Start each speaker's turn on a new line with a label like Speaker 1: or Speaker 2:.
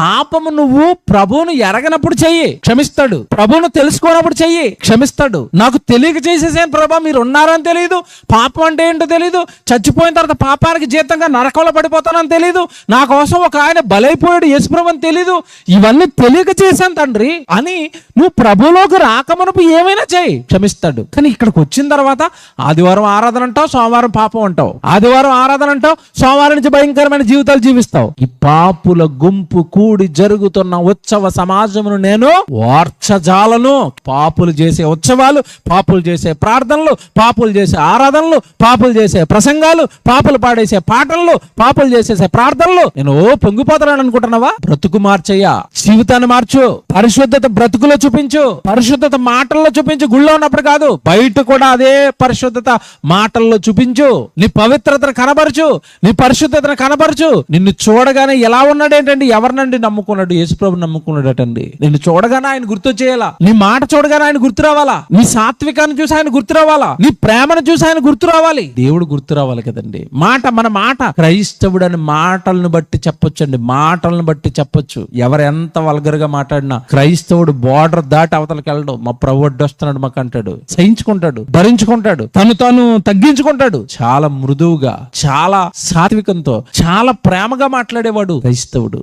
Speaker 1: పాపము నువ్వు ప్రభువును ఎరగనప్పుడు చెయ్యి. క్షమిస్తాడు. ప్రభువును తెలుసుకోనప్పుడు చెయ్యి. క్షమిస్తాడు. నాకు తెలియక చేసేసాను ప్రభా మీరు ఉన్నారని తెలియదు పాపం అంటే ఏంటో తెలియదు చచ్చిపోయిన తర్వాత పాపానికి జీతంగా నరకంలో పడిపోతానని తెలియదు నా కోసం ఒక ఆయన బలైపోయాడు యేసుప్రభు అని తెలియదు ఇవన్నీ తెలియక చేశాను తండ్రి అని నువ్వు ప్రభులోకి రాకమనుపు ఏమైనా చేయి క్షమిస్తాడు. కానీ ఇక్కడికి వచ్చిన తర్వాత ఆదివారం ఆరాధన అంటావు సోమవారం పాపం అంటావు. ఆదివారం ఆరాధన అంటావు సోమవారం నుంచి భయంకరమైన జీవితాలు జీవిస్తావు. ఈ పాపుల గుంపు కూడా జరుగుతున్న ఉత్సవ సమాజమును నేను వార్చజాలను. పాపులు చేసే ఉత్సవాలు పాపులు చేసే ప్రార్థనలు పాపులు చేసే ఆరాధనలు పాపులు చేసే ప్రసంగాలు పాపులు పాడేసే పాటలు పాపులు చేసేసే ప్రార్థనలు. నేను ఓ పొంగిపోతానని అనుకుంటున్నావా? బ్రతుకు మార్చయ్యా. జీవితాన్ని మార్చు. పరిశుద్ధత బ్రతుకులో చూపించు. పరిశుద్ధత మాటల్లో చూపించు. గుళ్ళో ఉన్నప్పుడు కాదు బయట కూడా అదే పరిశుద్ధత మాటల్లో చూపించు. నీ పవిత్రతను కనబరచు. నీ పరిశుద్ధతను కనబరచు. నిన్ను చూడగానే ఎలా ఉన్నాడేంటండి? ఎవరినండి తండ్రి నమ్ముకున్నాడు యేసుప్రభు నమ్ముకున్నాడటండి. నేను చూడగానే ఆయన గుర్తు చేయాలా నీ మాట చూడగానే ఆయన గుర్తు రావాలా నీ సాత్వికాన్ని చూసి ఆయన గుర్తు రావాలా నీ ప్రేమను చూసి ఆయన గుర్తు రావాలి దేవుడు గుర్తు రావాలి కదండి. మాట మన మాట. క్రైస్తవుడు అని మాటలను బట్టి చెప్పొచ్చు అండి మాటలను బట్టి చెప్పొచ్చు. ఎవరు ఎంత వల్గర్గా మాట్లాడినా క్రైస్తవుడు బార్డర్ దాటి అవతలకి వెళ్ళడు. మా ప్రభు వస్తున్నాడు మాకు అంటాడు. సహించుకుంటాడు భరించుకుంటాడు తను తాను తగ్గించుకుంటాడు. చాలా మృదువుగా చాలా సాత్వికంతో చాలా ప్రేమగా మాట్లాడేవాడు క్రైస్తవుడు.